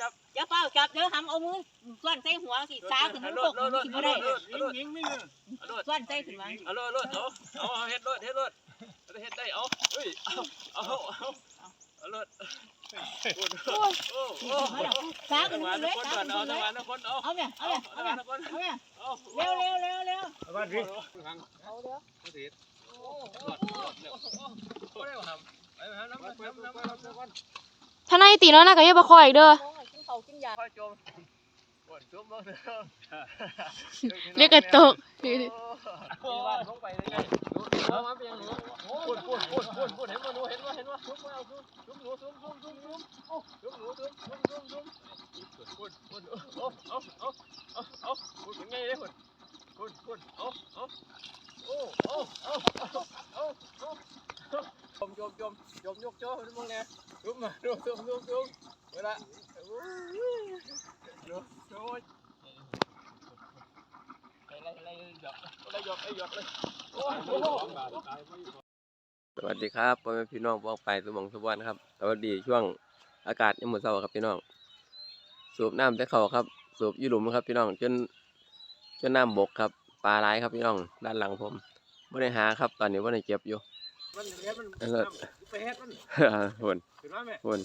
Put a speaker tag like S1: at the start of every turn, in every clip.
S1: จับ
S2: อย่าเป้าจับเด้อหำเอามือส่วนใส่หัวสิตาขึ้นมัน
S1: โล
S2: ก
S1: ด
S2: ก
S1: โล
S2: มัน
S1: ด
S2: สิบ่ได้
S1: โลดโลด
S3: ยิงไม่เงิน
S1: โลด
S2: ส่วนใส่ขึ้นมา
S1: เอาโลดโลดเอาเอาเฮ็ดโลดเฮ็ดโลดเฮ็ดได้เอาเฮ้ยเอาเอาเอาเอาโลดโอ้โอ้โอ้
S2: เอาล่ะตาขึ้น
S1: มา
S2: มันเล
S1: ทุก
S2: ย
S1: คน
S2: ตา
S1: ก่อน
S2: ขึ้น
S1: เอา
S2: มันเล
S1: จังหวะทุก
S2: ย
S1: คนเอา
S2: เอาเนี่ยเอา
S1: เอา
S2: เนี่ย
S1: เอา
S2: เอาเนี่ย
S1: ทุกคน
S2: เอาเนี่ย
S1: เอา
S2: เร็วเร็วเร็วเร็ว
S3: บ้านพี่
S2: เอาเร็ว
S4: ถ้าในตีน้อยน่าก็อย่าบ่คอยอีกเด้อ
S2: น้องให้กินข้าวกินยา
S1: ค่อยจมปวดจมบ้างเถอะ
S4: เรียกกระตก
S1: โอ้ยลงไปเลยไงดูดิเอามาเป็นยังไงพูดพูดพูดพูดพูดเห็นว่าหนูเห็นว่าเห็นว่าซุ่มเอาซุ่มซุ่มหนูซุ่มซุ่มซุ่มซุ่มโอ้ซุ่มหนูซุ่มซุ่มซุ่มซุ่มพูดพูดโอ้เอาเอาเอาเอาพูดเป็นไงเลยพูดพูดพูดเอาเอาโอ้โอ้เอาเอาเอาเอาจมจมจมจมยกโจ้ดูมึงเนี่ยซุ่มมาดูซุ่มซุ่มซุ่มเวลาดูดูไล่ไล่ไล่หยอกไล่หยอกไล่หยอกเลย
S5: ส วัสดีครับพ่อแม่พี่น้องบอกไปสมองสมบัติครับสวัสดีช่วงอากาศยามมื้อเช้าครับพี่น้อง สูบน้ำแต่เขาครับ สูบอยี่หลุมครับพี่น้องจนจนน้ำบกครับปลาร้ายครับพี่น้องด้านหลังผมไม่ได้หาครับ ตอนนี้ไม่ได้เก็บอยู่
S1: มันเฮ็ดมัน
S5: เลิศ
S1: ไปเฮ็ดมัน
S5: หุ่น
S1: ขึ้นมาแม่
S5: หุ่น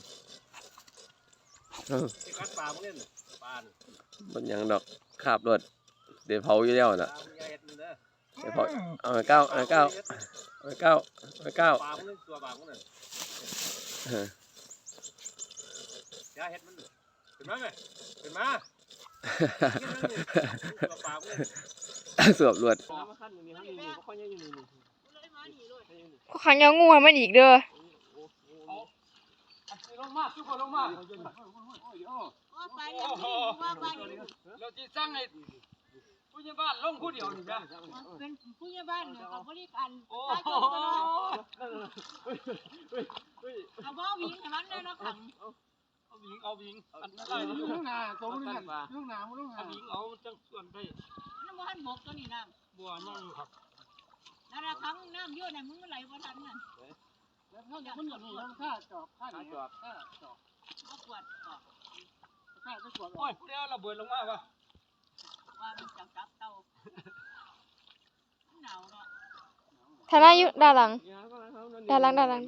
S1: ที่กัดปลามันเล่นน่ะปลาน่ะ
S5: มันยังดอกคาบรถเดี๋ยวเผาอยู่แล้ว
S1: ป
S5: น่ะ
S1: ลามันอย่า เฮ็ดมันเด้อ
S5: เดี๋ยวเผาเอาไปเก้าเอาไปเก้าเอาไปเก้าเอาไปเก้า
S1: ปลามันเล่นตัวปลามันน่ะ
S5: เออ
S1: อย่าเฮ็ดมันขึ้นมาแม่ขึ้นมาตัวปลามันเล่น
S5: สวบรวด
S1: ปลามันขั้นอยู่นี่ขั้นอยู่นี่บ่ค่อยอยู่นี่นี่
S2: เลยมานี่เลย
S1: ค่อยอยู่นี่
S4: ก็ขังยางูให้มันอีกเด้อ
S1: โอ้โหอันนี้ลงมาทุกคนลงมา
S2: โอ้ไปนี่ว่าไปนี่
S1: เราสิสั่งให้ ผู้ใหญ่บ้านลงผู้เดียวนี่จ้ะ
S2: เป็นผู้ใหญ่บ้านเนี่ยกับบริการ
S1: โอ้
S2: ตา
S1: โห
S2: จมกันเนาะ
S1: เฮ้ยเฮ้ยเฮ้ย
S2: เอาบ่วิ่งให้มันเลยเนาะขัง
S1: เอาวิงเอาวิงอันนั้น
S3: ไอ้
S1: ได้
S3: ลู
S1: ลู
S3: ก
S1: ก
S3: หน้าตัวลูกหน้าลูกหน้าลูกห
S1: เอา
S3: น้า
S1: วิงเอาจังส่วนได้
S2: น้ำมันบกตัวนี้น้
S1: บัวนั่งอยู่ครับำ
S2: นั่นละครั้งน้ำเยอะเนี่ยมึงไหลบ่ทันน่ะ
S3: แล้วมันมันอย่างนี้มันฆ่าจอบฆ่าหนีฆ่าจอบ
S2: ก็ปวดออก
S3: ฆ่าจะกด
S1: โอ้ยผู้เดียวระเบิดลงมาวะ
S2: ว่ามันจับจับเตาหนาวเนาะ
S4: ถ้าในอยู่ด้านหลัง ด้านหลังด้านหลัง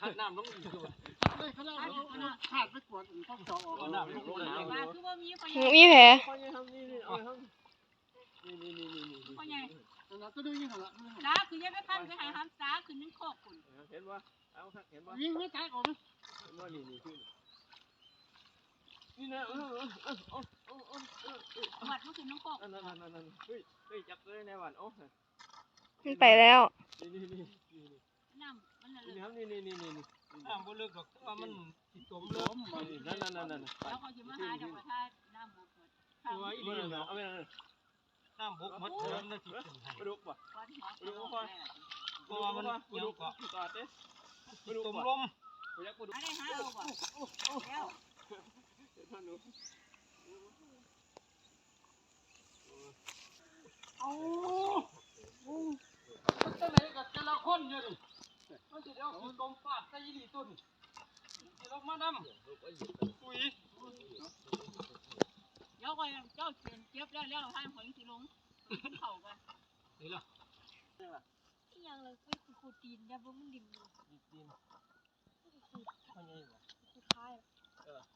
S1: ขัดน้ำลงอีกด้วย
S3: ขาเล่าฆ่าไปกต้องจอออก
S1: น้ำลงลงน้ำ
S2: ว่าคือว่ามีพ่อให
S4: ห
S2: ญ่
S4: นูมีแผล
S1: พ่อใหญ่ทำนี่นี่เอาทำนี่นี่นี่นี่นี่
S2: พ่อใหญ่
S3: แล้วก็ดูยิ่งหันละ
S2: ตาคือยังไม่พันไปหาหามตาคือนึ่งโคกคุณ
S1: เห็นว่าเอาเห็นว่า
S3: ยิ่งไม่ตายออก
S1: เห็นว่นี่ นี่นี่นะเออเออเออเออเออเออเออ
S2: วัดมันคือนึ่งโคก
S1: นั่นนั่นนั่นนั่นเฮ้ยเฮ้ยจับเลยในหวันโอ้
S4: มันไปแล้ว
S1: นี่นี่นี่นี่
S2: น้ำมันละเลนี่ย
S1: ครับนี่นี่นี่นี่นี่
S3: น้ำบ่ลึกหรอกว่ามันติดจมลม
S1: นี่นั่นนั่นนั่นนั่น
S2: แล้วเขาจะมาหาจากว่าถ้าน้ำบุกเกิดข้าว
S1: ตัวอีนี่เนาะเอาไปนั่น
S3: น้ำบกหมดเดิมนะติด
S1: ไปดูป่ะ
S2: วันหัว
S1: ไปดูก่อนเพราะว่ามันไปดูก่อนก่อนเด้ไปดู
S3: จมลม
S1: ไปยักไปดู
S2: อะไรหาเอาบ่แล้ว
S1: ท่านดู
S3: เอาจะไหนกับแต่ละคนอยู่ดิมันจะเอาคือกลมฟาดใส่ยีตุนจะลงมาดำปุ๋ย
S2: เดี๋ยวก็เจ้าเก็บแล้วแล้วให้หอยสิลงเข่ากัน
S3: นี่ล่ะ
S2: ที่ยังเลยคือขูดตีนเนี่ยบ่มันดิ่มอยู่
S1: ดิน
S2: ขูด
S1: พ่อใหญ่บ่
S2: ขูดท้าย
S1: จับเขาเอาเอาบกไปนี่ก่อนคอยจับโอ้จริงนี่เอ้ยนี่นี่ตามตาขึ้นไปตาขึ้นไปตาขึ้นไป
S5: เดี๋ยวยิงใหม่
S1: พูดล่ะเดี๋ยววันนี้
S3: น้ำลึก
S1: เดี๋ยวแล้วเดี๋ย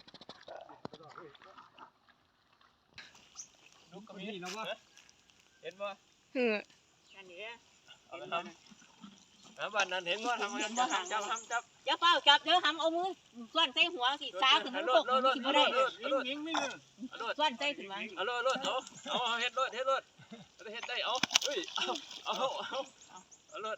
S1: แล้วเดี๋ยวแล้วปวดตัวเหรอเป็นตัวใหญ่
S5: มือหนู
S1: ลูกกระมีนะวะเห็นป่ะ
S4: หือ
S2: นั่นนี่
S1: เอาไปทำแล้วบ้านนั้นเห็นว่าทำกันจับจับจับ
S2: อย่าเป้าจับเด้อหำเอามือส่วนใส่หัวสิตาขึ้นมันกกมันสิบ่ได้
S3: ยิงยิงไม่เงิน
S2: ส่วนใส่ขึ้นมา
S1: เอาเลยเลยเอาเอาเฮ็ดเลยเฮ็ดเลยเฮ็ดได้เอาเฮ้ยเอาเอาเอาเอาเลย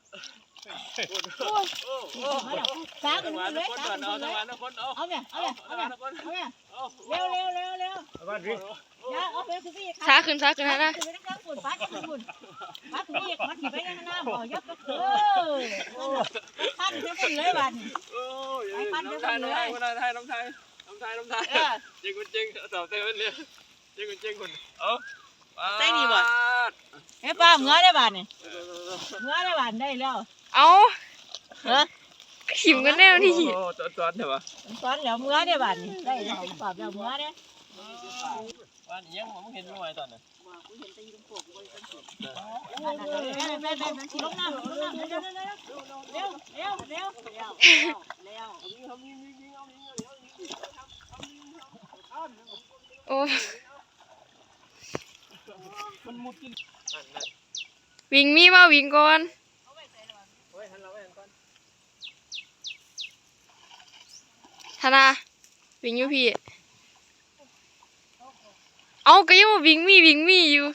S2: สากัน
S1: มา
S2: เล
S1: ทุก
S2: ย
S1: คน
S2: สา
S1: ก่อน
S2: กัน
S1: เอา
S2: เลย
S1: ทุกคนเอา
S2: เอาเนี่ยเอา
S1: เอา
S2: เนี่ยเอา
S1: ทุก
S2: เนี่ย
S1: คน
S2: เอาเนี่ย
S1: เอา
S2: เร็วเร็วเร็วเร็ว
S1: บ้านพี่
S2: อย่าเอาไปคือพี่
S4: สาขึ้นสาขึ้นฮะนะ
S2: คือไปนั่งฝุ่นฟ้าจะฝุ่นฟ้าถึงอีกมันถีไปยังหน้าบ่ยับก็เออท่านจะฝุ่นเลยบ้าน
S1: โอ้ยน้ำไทยน้ำไทยน้ำไทยน้ำไทยน้ำไทยน้ำไทย
S2: เออ
S1: จริงคุณจริงต่อเต้นเลยจริงคุณจริงคุณเอา
S2: เฮ้ป้าเมื่อได้บ้านนี่เมื่อได้บ้านได้แล้ว
S4: เอา
S2: เออ
S4: ขิมกันแน่ที่
S1: โอ้ตอนตอนเถอะวะ
S2: ตอนแล้วเมื่อได้บ้านนี่ได้แล้วปรับแล้วเมื่อได้
S1: บ้านยังผมเห็นไม่ไหวตอนนั้น
S2: ไปไปไปลงน้ำลงน้ำเร็วเร็วเร็วเร็วเร็วเร็วเร็ว
S4: โอ้
S1: มันมุดกินนั่นนั่น
S4: วิ่งมีมาวิ่งก่อน
S1: เฮ้ยหันเราไปหันก่อน
S4: ธนาวิ่งอยู่พี่ เอาก็ยังมาวิ่งมีวิ่งมีอยู่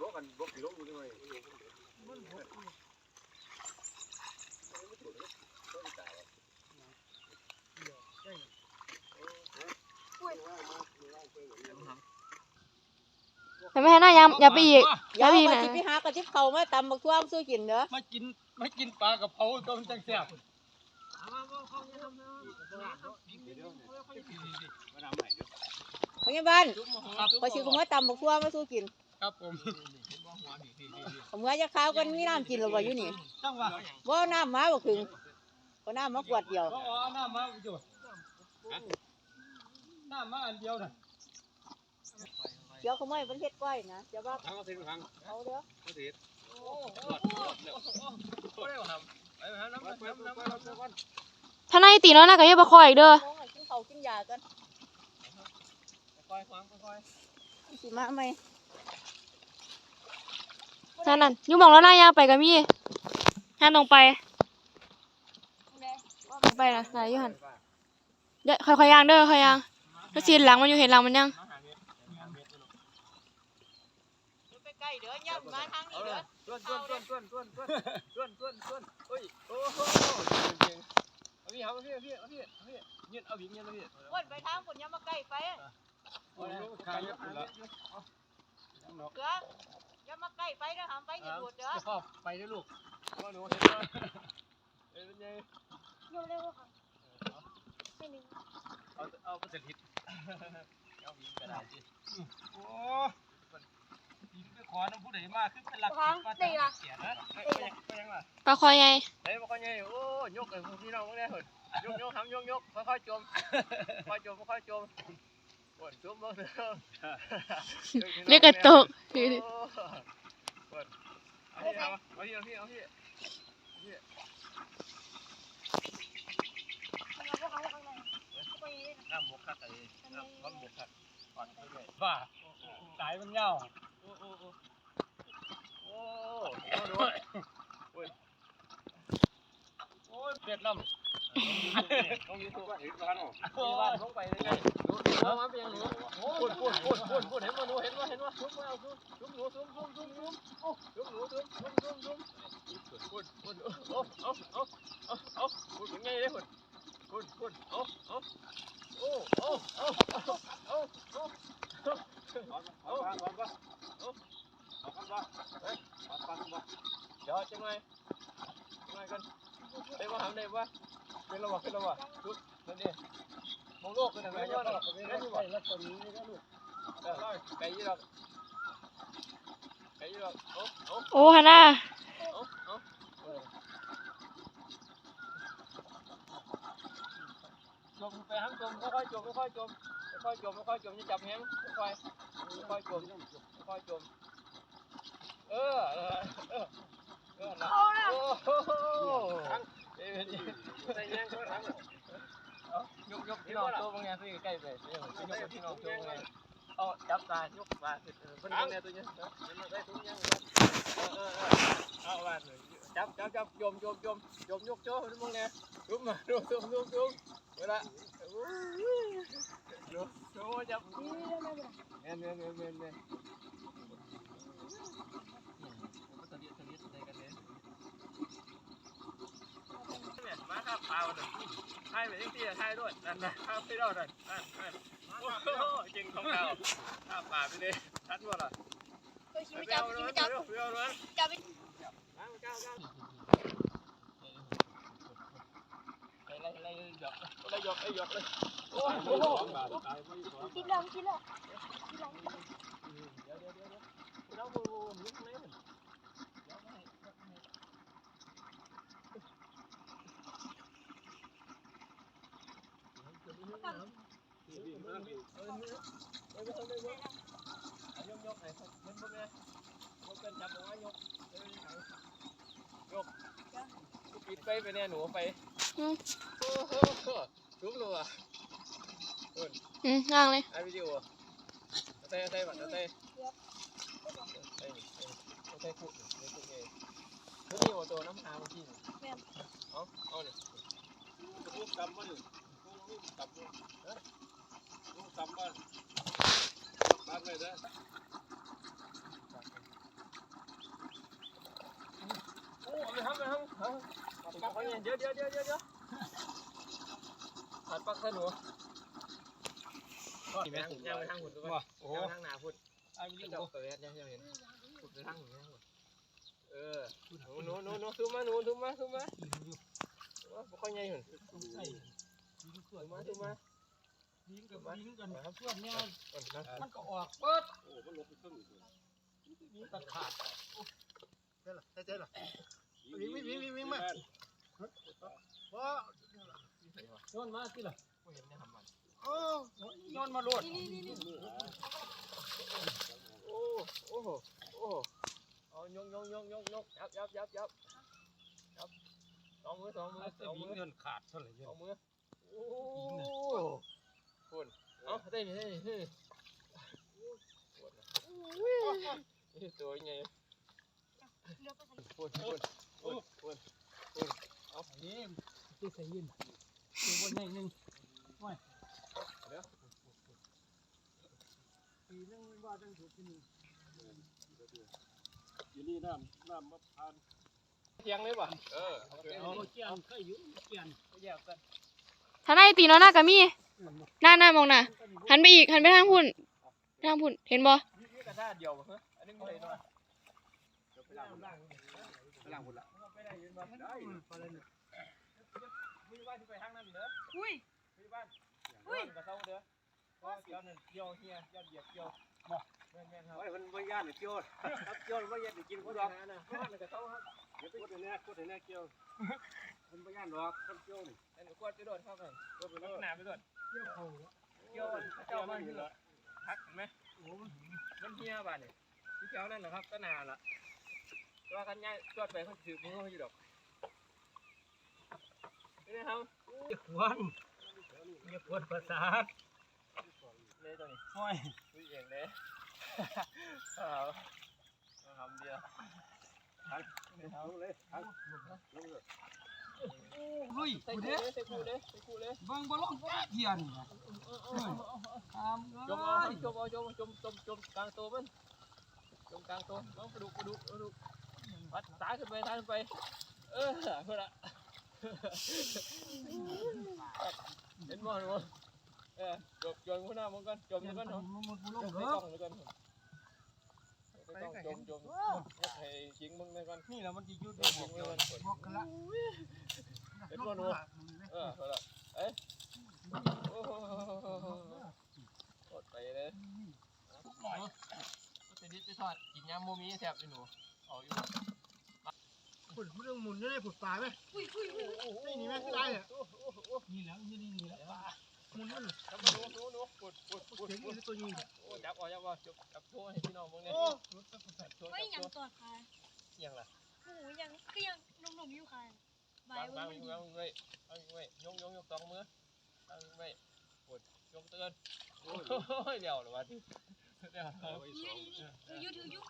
S1: บกกันบกกี่ลูกด้วย
S4: แต่ไม่ให้หน้ายังอย่าไปอีกอย่าไปอีก
S2: ไป
S4: นะ
S2: ไปหากระติบเขามาตำบักทั่วสู้กินเด้อ
S3: มากินมากินปลากระเพราต้มจังแซ่บ
S2: พยาบาลพอชิวก็มาตำบักทั่วมาสู้กิน
S3: ครับผม
S2: ผมเมื่อจะข้าวกันมีน้ำกินหรือเปล่าอยู่นี่
S3: จังว่า
S2: บ่น้ำมาบ่ถึงบ่น้ำมากวดเดียว
S3: ก็เอาน้ำมาอยู่น้ำมาอันเดียวน่ะ
S2: เดี๋ยวเขาไม่เป็นเฮ็ดก้อยนะเดี๋ยวว่า
S1: ทางมาสิทาง
S2: เอาเด้อ
S1: มาสิโอ้โหโอ้เร็วทำไปน้ำน้ำน้ำน้ำน้ำ
S4: ถ้าหน้าตีน้อยหน้าก็อย่าไปคอยอีกเด้อ
S2: มองให้กินข้าวกินยากัน
S1: ค่อยความค่อย
S2: สิมาไหม
S4: นั่นนั่นอยู่หมองแล้วหน้ายางไปก็มีห้าตรงไปไปนะไหนอยู่หันเดี๋ยวค่อยๆยางเด้อค่อยๆยางถ้าซีนหลังมันอยู่เห็นหลังมันยัง
S2: ไปใกล้เด้อย่ำมาทางนี้
S1: เอาเล
S2: เด้
S1: ย
S2: อ
S1: ต้นต้นต้นต้นต้นต้นต้นต้นต้นเฮ้ยโอ้โหจริงเอาพี่เอาพี่เอาพี่เอาพี่เอาพี่ยืนเอาวิ่งยืนเอาพี่
S2: วนไปทางคนอย่ามาใกล้ไป
S1: โอ้ย ขายยับละ
S2: เด้ออย่ามาใกล้ไปเด้อห้ามไปอย่าดูดเด้อ
S3: จะเข้าไปด้วยลูก
S1: มาหนูเห็นไหมเอ็นยัง
S2: เร็วๆค่ะ
S1: เอาเอาเสร็จหิดเอาวิ่งกระดาษดิ
S3: โอ้ยไปขอน้ำผู้ใดมาขึ้นเป็นหลักสิบว่าจะเสียนะ
S1: ไปยังไงล่ะ
S4: ปลาคอยไง
S1: เฮ้ยมาคอยยังโอ้ยกเลยพี่น้องเนี่ยเฮ้ยยกยกทำยกยกค่อยๆจมค่อยจมค่อยจม ปวดจมบ้างเถอะ
S4: เรียกกระตก
S1: โอ้ปวดเอาพี่เอาเอาพี่เอาพี่เอาพี่น้ำบกคักไอ้น้ำน้ำบกคักก่อนไปเลย
S3: บ้าสายมันยาว
S1: โอ้โอ้โอ้โอ้โอ้ดู
S3: โอ้ยเผ็ดลำ
S1: ต้องยืนตัวเห็นบ้านหรอบ้านลงไปเลย ไงดูดูมาเป็นยังหนูพูดพูดพูดพูดพูดเห็นมาหนูเห็นว่าเห็นว่าซุ่มาเอาซุ่มซุ่มหนูซุ่มซุ่มซุ่มซุ่มโอ้ซุ่มหนูซุ่มซุ่มซุ่มซุ่มพูดพูดเอาเอาเอาเอาเอาพูดยังไงเลยพูดพูดพูดเอาเอาโอ้เอาเอาเอาเอาเอาเอาเดี๋ยวจังไงจังไงกันได้ว่าทำได้ว่าเป็นระหว่างเป็นระหว่างดูนั่นดิ มองโลกกันนะแม่ยอดหรอกเป็นไงดีวะ
S3: แล้วตัวนี้ก็ลูก
S1: เออไก่ยี่หรอกไก่ยี่หรอกโอ้โอ้
S4: โอ้ฮาน่า
S1: โอ้โอ้จมไปห้างจมค่อยๆจมค่อยๆจมค่อยๆจมค่อยๆจมจะจับแห้งค่อยๆค่อยๆจมค่อยๆจมเออเออเออเออนะโอ้โหเอ้ยใส่ยังก็ทั้งเอา ยกยกพี่น้องโจ้บางแง่ตัวใกล้เลยเดี๋ยวผมจะยกพี่น้องโจ้บางแง่เอาจับตายกมาเพิ่นบางแง่ตัวเนี้ยมันได้ตัวเนี้ยเออเออเอามาจับจับจับโยมโยมโยมโยมยกโจ้บางแง่ลุกมาลุกลุกลุกลุกเวลาลุกโจ้จับเนี่ยเนี่ยเนี่ยเนี่ยเนี่ย ข้ามปลาเลยให้ไปที่ที่ให้ด้วยนั่นนะข้ามไปรอดนั่นนั่นนั่นโอ้โหจริงของเราข้ามปลาไปเลยทันหมดอะ
S4: เฮ้ยชิ
S1: ไป
S4: มิจับ
S1: เอา
S4: ชิ
S1: เลย
S4: มิ
S1: ไป
S4: จับ
S1: เอาเลย
S4: จับไป
S1: ก้าวก้าวก้าวไล่ไล่ไล่หยอกไล่หยอกไล่หยอกเลยโอ้โห
S4: กินแล้วกินแล้ว
S1: เดี๋ยวเดี๋ยวเดี๋ยวเดี๋ยวเราโมโหหนีทำไมมันเดี๋ยวไม่ให้เดี๋ยวไม่ให้ ยกยกไหนครับเล่นพวกนี้ยกกันจับเอาไว้ยกเดี๋ยกปิดไปไปเนี่ยหนูไปโอ้โหทุบเลยอะ
S4: อืมย่างเลย
S1: ไอ้วิดีโอเต้เต้บัดเต้เต้เต้คุกเต้คุกเองนี่โอตัวน้ำหาเมื่อกี้เอาเอาเนี่ย
S3: ลูกตำมาอยู่ลู กตำมาลูกตำมาบ้านเลยนะ
S1: โอ้เอาไปทำไปทำปักเขาเนี่ยเดี๋ยวเดี๋ยวเดี๋ยวเดี๋ยวเดี๋ยวหัดปักใส่หนูนี่แม่ผมยังไปทางหุ่นด้วย
S3: โอ้
S1: ยังทางหนาหุ่น
S3: ไอ้วิ
S1: นี่
S3: ดี
S1: ก็
S3: โอ
S1: เปิดยังยังเห็นหุ่นไปทางหุ่นยังหุ่นเออหนูหนูหนูซูมมาหนูซูมมาซูมมาว่าค่อยใหญ่หุ่น
S3: ใส่
S1: ซูมาซูมมา
S3: ยิงกับยิงกันครับส่วนเนี้ยมันก็ออกเปิดโอ้มันลงไปครึ่งมีตะขาด
S6: วิ่งวิ่งวิ่งวิ่งวิ่งมาว้า
S3: โยนมาที่ละ
S1: ไม่เห็นได้ทำมัน
S6: โอ้
S3: โยนมาโลด
S1: โอ้โอ้โอ้เอายกยกยกยกยกยับยับยับยับยับสองมือสองมือสองมือ
S3: เงินขาดเท่าไหร่
S1: สองมือ โอ้คุณเอาได้นี่ได้นี่นี่ตัวใหญ่คุณคุณคุณคุณคุณเอา
S3: นี่ที่ใส่ยินตัวใหญ่หนึ่งว้ยปีนึงว่าจังถูกที่นี่อยู่นี่น้ำน้ำมะพร้าว
S1: เทียงเลยป่ะเออ
S3: เอาเกียนเคยอยู่เกียน
S1: แยกกัน
S4: ถ้าได้ตีน้อหน้าก็มีหน้าหน้ามองหน้าหันไปอีกหันไปทางพุ่นทางพุ่นเห็นบ่
S1: นี่กระดาษเดียวเหรออันนี้ไม่ได้ด้วยไปล้างล้างล้างหมดละไปได้ยืนบ้านได้มีบ้านที่ไปทางนั้นเด้อ
S2: อุ้ย
S1: มีบ้านอุ้ยกระเซ้าเด้อก็เกี่ยวนั่นเกี่ยวเฮียยอดเหยียบเกี่ยวแม่นแม่นครับ
S3: โอ้ยมันไม่ยากเลยเกี่ยวครับเกี่ยวไม่ยากกิน
S1: พู
S3: ผู้
S1: ด
S3: ด
S1: อ
S3: อ
S1: อกกนะบ้านกระเซ้าครับ
S3: เดี๋ยวพูดแน่พูดแน่เกี่ยว มันไม่ยากหรอกคนเกี่ยวนี่
S1: อันนี้กวาดไปโดดเข้ากันกวาดไปโดดหนาไปโดด
S3: เกี่ยวเขา
S1: เกี่ยวเจ้าบ้านที่ทักเห็นไหมมันเฮียบ้านนี่ที่แถวนั่นนะครับก็นาละว่ากันง่ายจอดไปเขาถือมือเขาอยู่ดอกนี่ครับ
S3: อย่าควนอย่าควนประสาท
S1: เลยตัวนี้
S3: โอ้ย
S1: คุยเองเลยเอาทำเดียว
S3: เอาเลยเอาลงเลย
S1: อุ้ยใส่คู่เลยใส่คู่เลยใส่คู่เลย
S3: เบิ่งบ่ลงเทียนนะทำ
S1: จมเอาจมเอาจมจมจมจมกลางตัวมันจมกลางตัวน้องกระดูกกระดูกกระดูกวัดสายขึ้นไปสายขึ้นไป เออเพื่อละเห็นมั้ยมั้ยเออจมจมข้างหน้ามึงกันจมกันเนาะ
S3: มันบ่ล
S1: จ
S3: ง
S1: ม
S3: เด้
S1: ใส่
S3: อก
S1: ล้องเลยกัน ใส่กล้องจมจมให้ยิงมึงเลยกัน
S3: นี่แหละมันสิอยู่
S1: ยิ
S3: ด้วย
S1: ง
S3: บอก
S1: มึงเลยกัน
S3: บอกกันละ
S1: เห็นมั้ยมั้ยเออเอาละเอ้ยโอ้โหกดไปเลยก็จะนิดจะทอดกินยำโมมีแซ่บอยู่หนูเอาอยู่
S6: ผุดเรื่องหมุนได้ผุดปลาไหมนี่นี่ไหมไม่ได้อะ
S3: นี่แหละนี่นี่แหละ
S6: ห มุนมัน
S1: จับหนูหนูหนูกดกดกด
S6: เสียง
S1: ก
S6: อี
S1: ด
S6: ตัวยิง
S1: โอ้จับเอาจับเอาจับจับโชว์ให้พี่น้องมึงเนี่ย
S6: โอ้
S2: ไม่ยัง
S1: โชว์
S2: ตอดค่ะ
S1: ยังล่ะ
S2: หมูยังก็ยังหนุ่มๆอยู่ค่ะบา
S1: ง
S2: มั
S1: วาง
S2: น
S1: วางไว้เอาไว้ยกยกยกสองมือเอาไว้กดยกเตือนโอ้ยเดี๋ยวหรือวะที่เดี๋ยว
S2: ถือยุถือยุ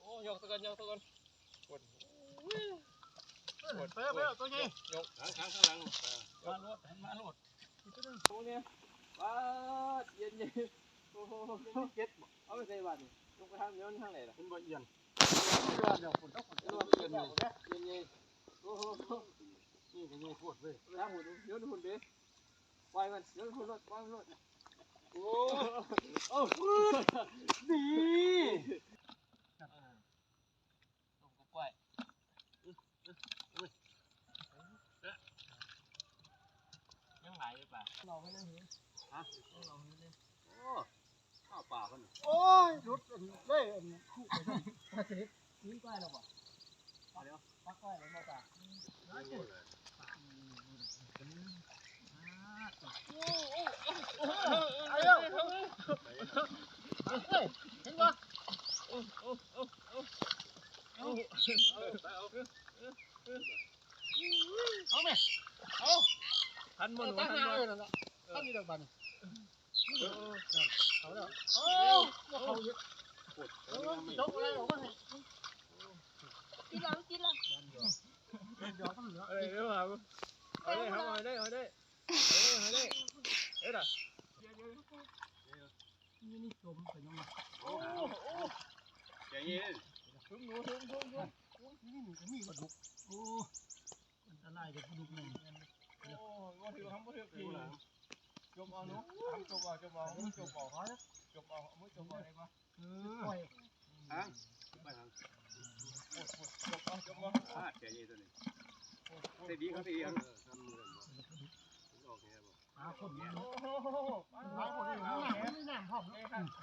S1: โอ้ยกเตือนยกเตือนกด
S6: ไปแล้วไปแล้วตัวยิง
S1: ยก
S3: ข้างข้างข้างหลังมาโหลดมาโหลด
S1: โอ้เนี่ยว้าเย็นเย็นโอ้โหเจ็ดเอาไปใส่บ้านนี่ลงไปทางเดียวทางไหนล่ะ
S3: คุณบ่เอียน
S1: เย็นเย็นโอ้โห
S3: นี่ก็ยังพูดเว้ย
S1: แล้วหุ่นเดี๋ยวหุ่นดิปล่อยมันเดี๋ยวหุ่นรถปล่อยมันรถโอ้โอ้ดี เราไม่ได้หือฮะเราไม่ได้
S3: โอ้ข้าวป่าคน
S6: โอ้ยรุดเลยคู่ไปเลย
S1: นี่ก้อยเราบอกเดี๋ยวปักก้อยเราบอกจ้ะโอ้ยโอ้ยไอ้เอ้าเห็นปะ
S6: โอ้โอ้โอ้โอ้เอา
S1: เอาเอา
S6: เอาเอา
S1: ทัน
S6: หน้า
S1: มัน
S6: เลยนั่นแหละตั้งนี่ดอกบันเอาแล้วโอ้เขาเยอะจกอะไรออกมาให้
S2: กินหลังกินหลัง
S6: เดี๋ยวต้องเหลือ
S1: เอ้ยเดี๋ยวมาเอาได้เอาได้เอาได้เอาได้เอ้ยล่ะ
S6: นี่นี่จมใส่น้ำมัน
S3: ใจเย็น
S1: ทุ่มหนูทุ่มทุ่มทุ่ม
S6: นี่นี่ก็มีกระดูกโอ้อันตรายกับกระดูกนี่
S1: โอ้ก็ถือทำก็ถือกี่จมเอาหนูทำจมเอาจมเอาไม่จมเอาเขาจมเอาไม่จมเอาได้ปะ
S6: ปอ่อย
S3: ทางไปทางปวดปวด
S1: จมเอาจมเอา
S3: อ่าเจ๋งยี่ตัวนี้เสียดีเขาเสียดีอะ
S6: คนนี้ครับ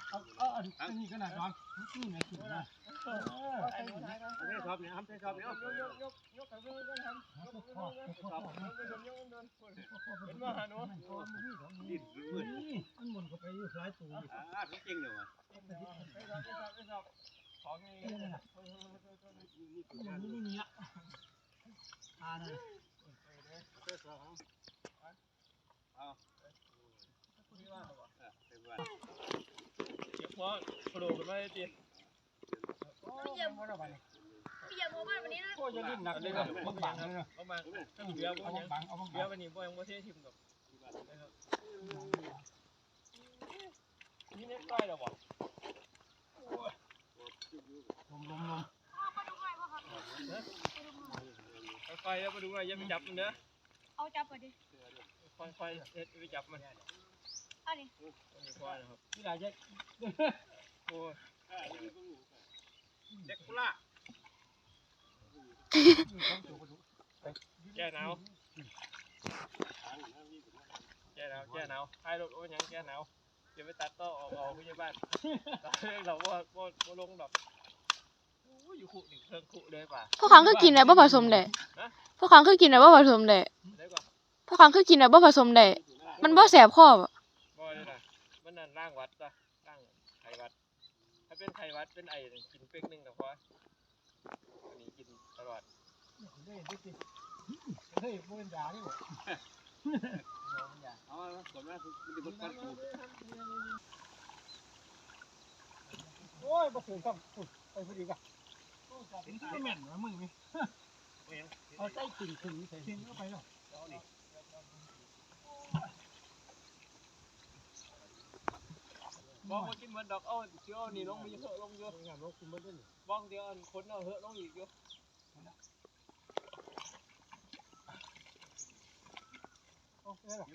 S6: เอาเอาอันนี้ก็น่าดอนนี่ไงกินนะเออ
S1: ไอ้นูไม่
S3: ชอบเนี่ยครับชอบเนี่ย
S1: ยกยกยกยกกับเพื่อนกันทำยกกับเพื่อนกันทำยกเดินยกเดินเป็นมาหาหนู
S3: ดิ้นมืด
S6: นี่มันหมุนเข้าไปอยู่หลายตัว
S3: อ่าทุกจริงเลยว่ะ
S1: ไปชอบไปชอบไปชอบของนี่
S6: นี่นะมันนี่นี่อะอ่านะ
S3: เป็นว่า
S1: เก็บหัวกระโดดขึ้นมาได้ตี
S6: ไม่เยี่ยมว่าอะไร
S2: พี่อย่าโมบ้านวันนี้นะ
S6: โอ้ยจะดิ้นหนักเลยนะบังบังเลยนะ
S1: ประมาณเบียร์บ่
S6: เอา
S1: ยัง
S6: บังเอาบัง
S1: เบียร์วันนี้บ่ยังบ่เททิมดอกนะครับนี่เนี่ยใกล้แล้วบ่
S6: ลมลมลม
S1: ค่อยๆแล้วมาดูว่าอย่าไปจับมันเด้อ
S2: เอาจับไปดิ
S1: ค่อยๆเฮ็ดไปจับมัน
S2: อันนี้
S1: ค่อยๆนะครับ
S6: ที่ไหนจะ
S1: โอ้ย
S3: เด็กกุล่า
S1: แก้หนาวแก้หนาวแก้หนาวให้รถโอ้ยังแก้หนาวเดี๋ยวไปตัดต่อออกออกผู้ใหญ่บ้านตัดเราว่าบ่บ่ลงดอกโอ้ยอยู่คุนี่เครื่องคุเลยป่ะ
S4: พวกขังคือกินได้บ่ผสมได้พวกขังคือกินได้บ่ผสมได้
S1: ได้ก่อน
S4: พวกขังคือกินได้บ่ผสมได้มันบ่แสบคอบ่
S1: บ่ได้นะ ล่างวัดจ้ะร่างไข้หวัด ถ้าเป็นไข้หวัดเป็นไอ้กินเป๊กหนึงก็พออันนี้กินตลอด
S6: เฮ้ยเฮ้ยโมนยานี่หว่า
S3: เอาสมาส่วนมากมันจะเป็นกู
S6: โอ้ยบ่เคยต้องไปพอดีกันไม่แม่นนะมึงนี่เอาใส่กึ่งถึงใส่ทิ้งเข้าไปแล้ว
S1: บ้อกว่ากินมันดอกเอ้าเชื่อนี่ลงมีเหอะลงเยอะ
S6: งานงกินมัด้วย
S1: บ้องเดียวอันคนเอาเหอะลงอีกเยอะ
S6: โอเคหรอ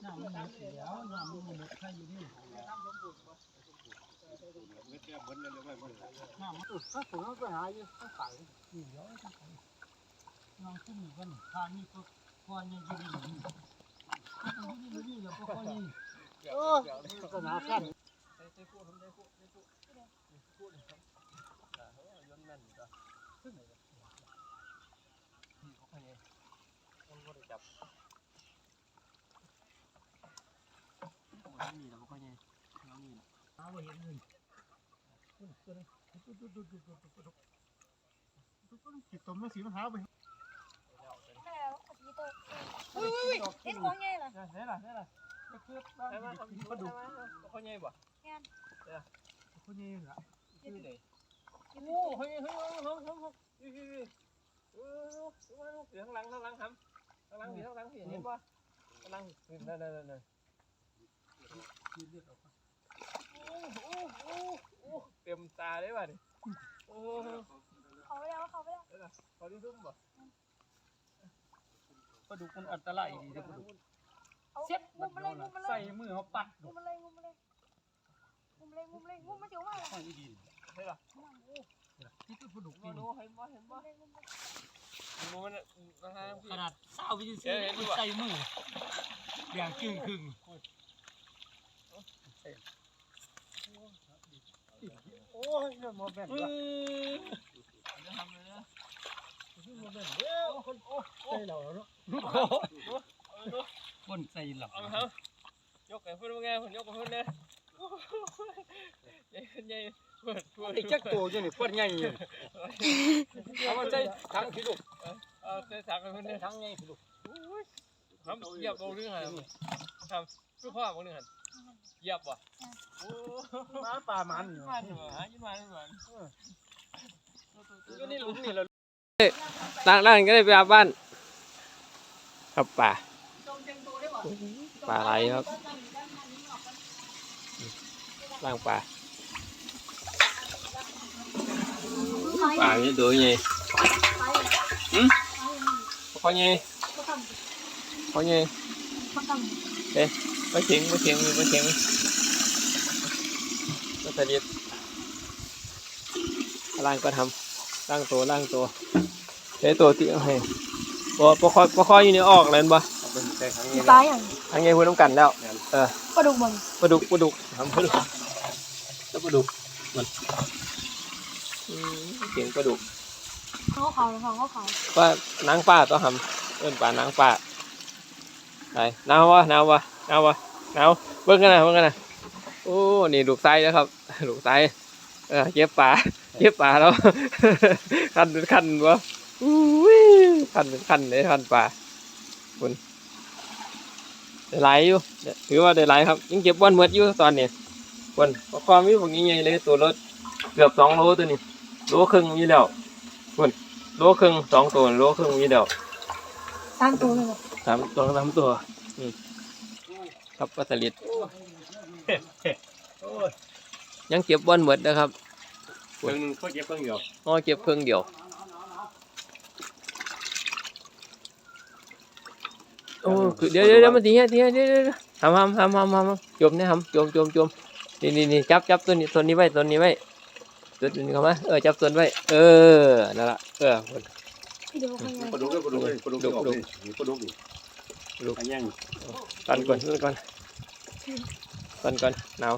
S6: หน้ำมันเสียวน้ำมันหมดใครอยู่นี่
S3: น้า
S6: มันก็ผมก็ไปหาอยู่ก็ขส่เยอะก็ของขึ้นอยู่กันทานี่ก็ควายังยืนอยู่นี่นี่นี่แล้ก็
S1: ควรนี่
S6: โอ้สนาขั้น
S1: ได้ได้พูดได้พูดได้พูดพูเลยครัแต่เขาย้อนแม่นก็ขึ้นไหนกันนี่เขาไปไงมันก็ได้จับมันมีแล้วก็ไงแล้วนี่นะ
S6: น้าไม่เห็นเลย ตัวมันสีมันหาไป
S2: อุ้ยอุ้ยเห็นของใหญ่เห
S1: รอเนี่ยล่ะเนี่
S6: ย
S1: ล่ะ
S6: ก็คื
S1: อ
S6: ปลาดุก
S1: เขาใงญ่บ่
S6: แง่เนี่ยเขาใหญ่เหรอ
S1: ชื่อไหนโอ้เฮ้ยเฮ้ยเฮ้ยเฮ้ยเฮ้ยเฮ้ยเดี๋ยวข้างหลังข้างหลังครับข้างหลังดีข้างหลังดีเห็นป่ะข้างหลังนั่นนั่นนั่นยืด
S3: เลื
S6: อดออก
S1: โอ้โห
S3: ต็มตาได้ป่ะนี่โอ้
S7: เขาไปแล้วเขาไปแล้ว
S3: พอที่ทุ่มบ่
S6: ปลาดุกมันอันตรายดีเด้อปลาดุก
S7: เซ็ตงุมมาเลยงุมมาเลย
S6: ใส่มือเขาปัด
S7: งุมมาเลยงุมมาเลยงุมเลยงุมเลยงุมมาเดี๋ยวว่า
S6: ข้างดี
S3: ใช่ป่ะ
S6: นี่คือปลาดุก
S3: มาดูเห็นบ่เห็นบ่มันนะฮะพี่
S6: ขนาดเศร้าวิธีซื้อใส่มืออย่างครึ่งครึ่ง
S8: โอ้ยเนี่ยมาแบ่งละ
S3: จะทำเลยนะ
S8: มาแบ่งเด้อคนโอ้ใจเราแล้วเนาะ
S6: คนใส่หลับ
S3: เอาครับยกไอ้พุ่นว่าไงผมยกไอ้พุ่นเลยใหญ่ขึ้นใหญ่เปิดเปิด
S6: ไอ้จักโตอยู่นี่ปวดใหญ่เอามาใส่ถังพี่ลูก
S3: เอาใส่ถังไอ้พุ่นเลย
S6: ถังใหญ่พี่ลูก
S3: ทำเหยียบเอาเรื่องอะไรทำ คือพ่อของเรื่องเหยียบว่ะโอ้
S8: มาป่ามันอยู่
S3: มันเหรอฮะยิ่งมันยิ่งมัน
S6: ก็นี่หลุมนี่เรา
S1: ล้างล้างก็ได้ไปอาบบ้านครับป่าป่าไหลครับล้างป่าป่านี่ตัวใหญ่หืมพอใหญ่พอใหญ่เอ๊ะ ไม่เข็งไม่เข็งไม่เข็งก็ตะเลียดล้างก็ทำล้างตัวล้างตัวใช้ตัวที่เอาให้บ่บ่ค่อยบ่ค่อยอยู่ในออกแล้วนบ่
S6: บ่
S7: ตายอย่าง
S1: ทางไงพูดน้ำกันแล้ว เออ
S7: ปลาดุกบัง
S1: ปลาดุกปลาดุกทำปลาดุกแล้วปลาดุกมันเสียงปลาดุก
S7: เขาเขาเขาเขาเขา
S1: ว่านางป้าตัวทำเอิ้นป่านางป้าไปหนาววะหนาววะ หนาววะหนาวเบิ่งกันนะเบิ่งกันนะโอ้นี่ลูกไส้แล้วครับลูกไส้เออเก็บปลาเก็บปลาแล้วคันเป็นคันวะอุ้ยคันเป็นคันเลยคันปลาคุณได้หลายอยู่ถือว่าได้หลายครับยังเก็บวันเมื่ออยู่ตอนนี้คนเพราะความมีพวกนี้ใหญ่เลยตัวรถเกือบสองโลตัวนี้โลครึ่งอยู่แล้วคนโลครึ่งสองตัวโลครึ่งอยู่แล้ว
S7: ตามตัวเลย
S1: สามตัวสามตัวอืม ครับปลาสลิดยังเก็บวันหมดนะครับ
S6: เพิ่งเขาเก็บเพิ่งเดียว
S1: อ๋อเก็บเครื่องเดียวโอ้คือเดี๋ยวเดี๋ยวเดี๋ยวมันทีเนี้ยทีเนี้ยเดี๋ยวเดี๋ยวเดี๋ยวทำทำทำทำทำจมเนี่ยทำจมจมจมนี่นี่นี่จับจับตัวนี้ตัวนี้ไว้ตัวนี้ไว้ตัวนี้เข้ามาเออจับตัวนี้ไว้เออนั่นละเออ
S7: พี่ดูข้างใน
S6: ปลาดุกปลาดุกปลาดุกปลาดุกปลาดุก
S1: ปลาดุก
S6: อันยัง
S1: ตันก่อนตันก่อนตันก่อนหนาว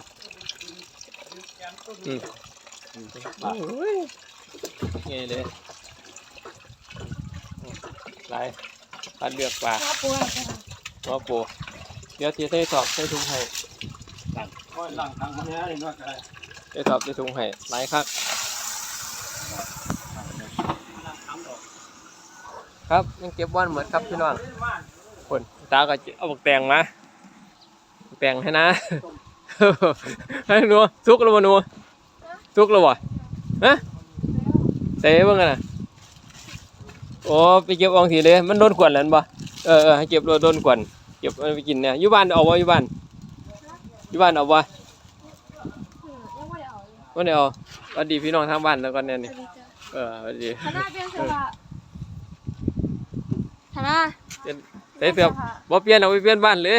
S1: อืมโอ้ยไงเลยลายปัดเลือกปลา
S7: ข้าวปูอะไรกัน
S1: หัวปูเดี๋ยวที่ใส่ถอบใส่ถุงให้
S6: ค่อยล้างทางคนนี้เลยว่า
S1: ใส่ถอบใส่ถุงให้หลายครับครับยังเก็บว่านเหมือนครับพี่น้อง คนตาก็เอาบักแตงมาบักแตงให้นะให้หนัวสุกแล้วบ่หนัวสุกแล้วบ่ฮะใส่เบิ่งกันน่ะโอ้ไปเก็บอองทีเลยมันโดนขวนแล้วบ่เออเออให้เก็บโดนขวนเก็บเอาไปกินเนี่ยอยู่บ้านเอาบ่อยู่บ้านอยู่บ้านเอาบ่
S7: ยังไม่ได้เอาเลย
S1: วันนี้เอาสวัสดีพี่น้องทางบ้านแล้วกันเนี่ย
S7: ส
S1: นี่
S7: วัสดีจ้ะ
S1: เออสวัสดี
S7: ธนาเป็นเสื้อผ้าธนา
S1: ใส่เสื้อบ่เปลี่ยนเอาไปเปลี่ยนบ้านเลย